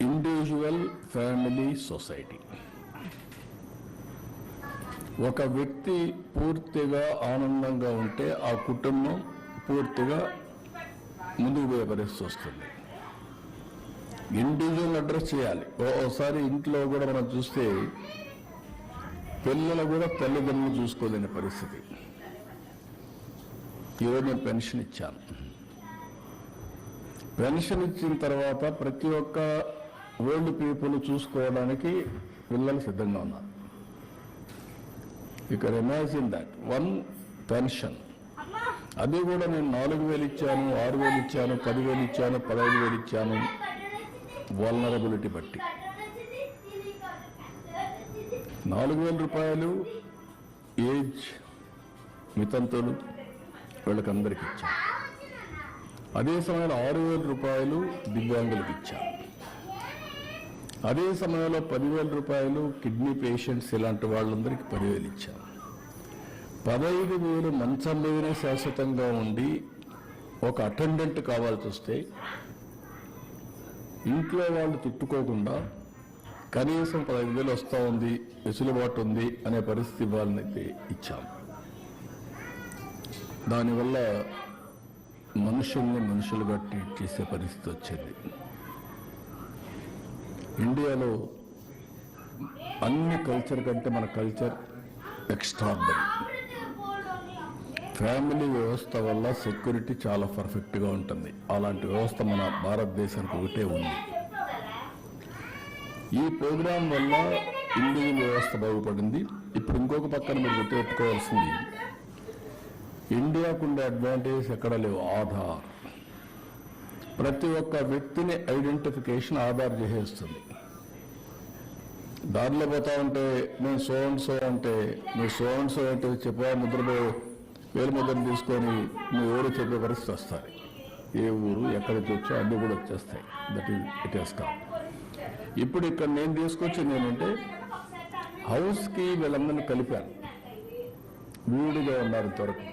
Individual family society ఒక వ్యక్తి పూర్తిగా ఆనందంగా ఉంటే ఆ కుటుంబం పూర్తిగా ముందుకు పోయే పరిస్థితి వస్తుంది. ఇండివిజువల్ అడ్రస్ చేయాలి. ఓ- ఓసారి ఇంట్లో కూడా మనం చూస్తే పిల్లలు కూడా తల్లిదండ్రులు చూసుకోలేని పరిస్థితి. ఈరోజు నేను పెన్షన్ ఇచ్చాను. పెన్షన్ ఇచ్చిన తర్వాత ప్రతి ఒక్క ఓల్డ్ పీపుల్ చూసుకోవడానికి పిల్లలు సిద్ధంగా ఉన్నారు. ఇక్కడ ఇమాజిన్ దాట్ వన్ పెన్షన్ అది కూడా నేను నాలుగు వేలు ఇచ్చాను ఆరు వేలు ఇచ్చాను పదివేలు ఇచ్చాను పదహైదు వేలు ఇచ్చాను. వల్నరబిలిటీ బట్టి. నాలుగు వేల రూపాయలు ఏజ్ మితంతులు వీళ్ళకందరికి ఇచ్చాను. అదే సమయంలో ఆరు వేల రూపాయలు దివ్యాంగులకు ఇచ్చాను అదే సమయంలో పదివేల రూపాయలు కిడ్నీ పేషెంట్స్ ఇలాంటి వాళ్ళందరికీ పదివేలు ఇచ్చాను పదహైదు వేలు మంచం మీదనే శాశ్వతంగా ఉండి ఒక అటెండెంట్ కావాల్సి వస్తే ఇంట్లో వాళ్ళు తిట్టుకోకుండా కనీసం పదహైదు వేలు వస్తూ ఉంది వెసులుబాటు ఉంది అనే పరిస్థితి ఇవ్వాలని అయితే ఇచ్చాం. దానివల్ల మనుషుల్ని మనుషులుగా ట్రీట్ చేసే పరిస్థితి వచ్చింది. ఇండియాలో అన్ని కల్చర్ కంటే మన కల్చర్ ఎక్స్ట్రాడరీ ఫ్యామిలీ వ్యవస్థ వల్ల సెక్యూరిటీ చాలా పర్ఫెక్ట్గా ఉంటుంది. అలాంటి వ్యవస్థ మన భారతదేశానికి ఒకటే ఉంది. ఈ ప్రోగ్రాం వల్ల ఇండియన్ వ్యవస్థ బాగుపడింది. ఇప్పుడు ఇంకొక పక్కన మీరు గుర్తుపెట్టుకోవాల్సింది ఇండియాకు ఉండే అడ్వాంటేజ్ ఎక్కడ లేవు? ఆధార్. ప్రతి ఒక్క వ్యక్తిని ఐడెంటిఫికేషన్ ఆధార్ చేసేస్తుంది. దారిలో పోతా ఉంటే నేను సో అండ్ సో అంటే నువ్వు సో అండ్ సో అంటే చెప్పా ముద్రలో? వేలు ముద్రను తీసుకొని నువ్వు ఎవరు చెప్పే పరిస్థితి వస్తాయి ఏ ఊరు ఎక్కడికి వచ్చో అన్నీ కూడా వచ్చేస్తాయి. That is it is call ఇప్పుడు ఇక్కడ నేను తీసుకొచ్చింది ఏంటంటే హౌస్కి వీళ్ళందరినీ కలిపాను. వీడిగా ఉన్నారు త్వరకు